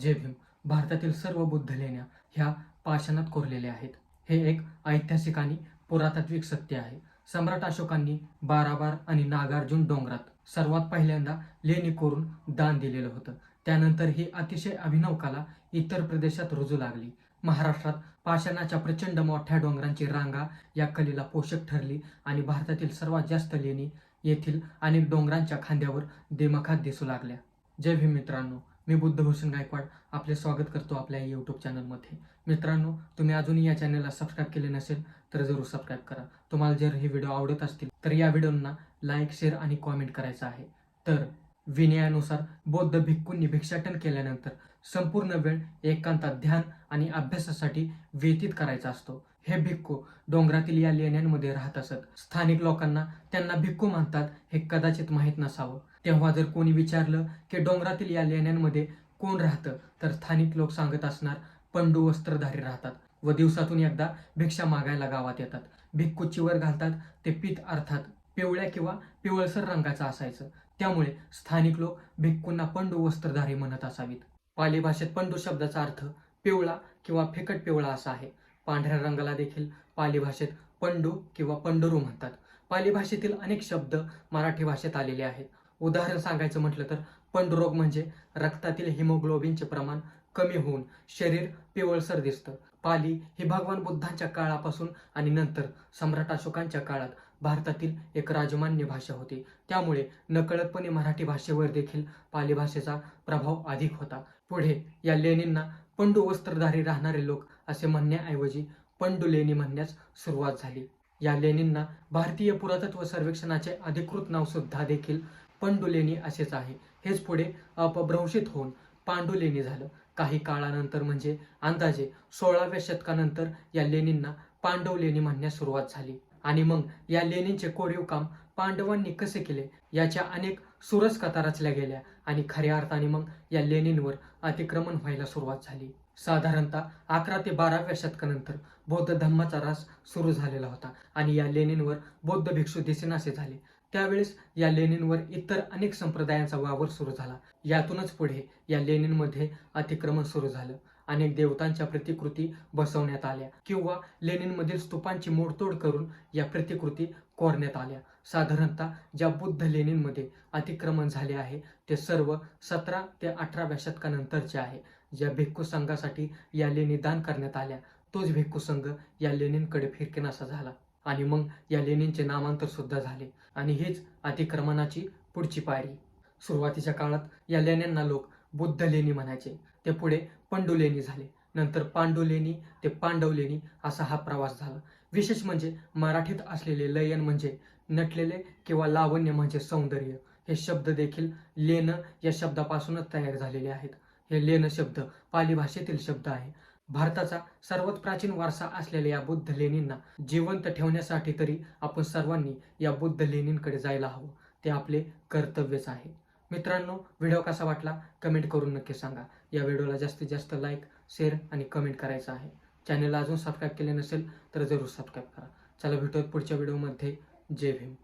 जय भीम भारतातील सर्व बुद्ध लेण्या ह्या पाषाणात कोरलेल्या आहेत. हे एक ऐतिहासिक आणि पुरातात्विक सत्य आहे. सम्राट अशोकांनी बाराबार आणि नागार्जुन डोंगरात सर्वात पहिल्यांदा लेणी कोरून दान दिलेलं होतं. त्यानंतर ही अतिशय अभिनव कला इतर प्रदेशात रुजू लागली. महाराष्ट्रात पाषाणाच्या प्रचंड मोठ्या डोंगरांची रांगा या कलेला पोषक ठरली आणि भारतातील सर्वात जास्त लेणी येथील अनेक डोंगरांच्या खांद्यावर दिमाखात दिसू लागल्या. जय भीम मित्रांनो. मी बुद्धभूषण गायकवाड आपले स्वागत करतो आपल्या यूट्यूब चॅनलमध्ये मित्रांनो तुम्ही अजूनही या चॅनलला सबस्क्राईब केले नसेल तर जरूर सबस्क्राईब करा. तुम्हाला जर हे व्हिडिओ आवडत असतील तर या व्हिडिओंना लाईक शेअर आणि कॉमेंट करायचं आहे. तर विनयानुसार बौद्ध भिक्खूंनी भिक्षाटन केल्यानंतर संपूर्ण वेळ एकांतात ध्यान आणि अभ्यासासाठी व्यतीत करायचा असतो. हे भिक्खू डोंगरातील या लेण्यांमध्ये राहत असत. स्थानिक लोकांना त्यांना भिक्खू म्हणतात हे कदाचित माहीत नसावं. तेव्हा जर कोणी विचारलं की डोंगरातील या लेण्यांमध्ये कोण राहतं तर स्थानिक लोक सांगत असणार पंडू वस्त्रधारी राहतात व दिवसातून एकदा भिक्षा मागायला गावात येतात. भिक्खू चिवर घालतात ते पीत अर्थात पिवळ्या किंवा पिवळसर रंगाचं असायचं. त्यामुळे स्थानिक लोक भिक्कूंना पंडू वस्त्रधारी म्हणत असावीत. पाली भाषेत पंडू शब्दाचा अर्थ पिवळा किंवा फिकट पिवळा असा आहे. पांढऱ्या रंगाला देखील पाली भाषेत पंडू किंवा पंडरू म्हणतात. पाली भाषेतील अनेक शब्द मराठी भाषेत आलेले आहेत. उदाहरण सांगायचं म्हटलं तर पंडरोग म्हणजे रक्तातील हिमोग्लोबिनचे प्रमाण कमी होऊन शरीर पिवळसर दिसतं. पाली ही भगवान बुद्धांच्या काळापासून आणि नंतर सम्राट अशोकांच्या काळात भारतातील एक राजमान्य भाषा होती. त्यामुळे नकळतपणे मराठी भाषेवर देखील पाली भाषेचा प्रभाव अधिक होता. पुढे या लेणींना पंडू वस्त्रधारी राहणारे लोक असे म्हणण्याऐवजी पंडू लेणी म्हणण्यास सुरुवात झाली. या लेणींना भारतीय पुरातत्व सर्वेक्षणाचे अधिकृत नाव सुद्धा देखील पंडुलेणी असेच आहे. हेच पुढे अपभ्रंशित होऊन पांडुलेणी झालं. काही काळानंतर म्हणजे अंदाजे सोळाव्या शतकानंतर या लेणींना पांडव लेणी म्हणण्यास सुरुवात झाली. आणि मग या लेणींचे कोरीव काम पांडवांनी कसे केले याच्या अनेक सुरस कथा रचल्या गेल्या आणि खऱ्या अर्थाने मग या लेणींवर अतिक्रमण व्हायला सुरुवात झाली. साधारणतः अकरा ते बाराव्या शतकानंतर बौद्ध धम्माचा रास सुरू झालेला होता आणि या लेणींवर बौद्ध भिक्षू दिसेनासे झाले. त्यावेळेस या लेणींवर इतर अनेक संप्रदायांचा वावर सुरू झाला. यातूनच पुढे या लेणींमध्ये अतिक्रमण सुरू झालं. अनेक देवतांच्या प्रतिकृती बसवण्यात आल्या किंवा लेणींमधील स्तूपांची मोडतोड करून या प्रतिकृती कोरण्यात आल्या. साधारणतः ज्या बुद्ध लेणींमध्ये अतिक्रमण झाले आहे ते सर्व सतरा ते अठराव्या शतकानंतरचे आहे. ज्या भिक्खू संघासाठी या लेणी दान करण्यात आल्या तोच भिक्खू संघ या लेणींकडे फिरकेनासा झाला. आणि मग या लेणींचे नामांतर सुद्धा झाले. आणि हेच अतिक्रमणाची पुढची पायरी. सुरुवातीच्या काळात या लेण्यांना लोक बुद्ध लेणी म्हणायचे. ते पुढे पंडू लेणी झाले. नंतर पांडू लेणी ते पांडव लेणी असा हा प्रवास झाला. विशेष म्हणजे मराठीत असलेले लयन म्हणजे नटलेले किंवा लावण्य म्हणजे सौंदर्य. हे शब्द देखील लेन या शब्दापासूनच तयार झालेले आहेत. हे लेन शब्द पाली भाषेतील शब्द आहे. भारताचा सर्वात प्राचीन वारसा असलेल्या या बुद्ध लेणींना जिवंत ठेवण्यासाठी तरी आपण सर्वांनी या बुद्ध लेणींकडे जायला हवं. ते आपले कर्तव्यच आहे. मित्रांनो व्हिडिओ कसा वाटला? कमेंट करून नक्की सांगा. या व्हिडिओला जास्तीत जास्त लाईक शेअर आणि कमेंट करायचं आहे. चॅनलला अजून सबस्क्राईब केले नसेल तर जरूर सबस्क्राईब करा. चला भेटूयात पुढच्या व्हिडिओमध्ये. जय भीम.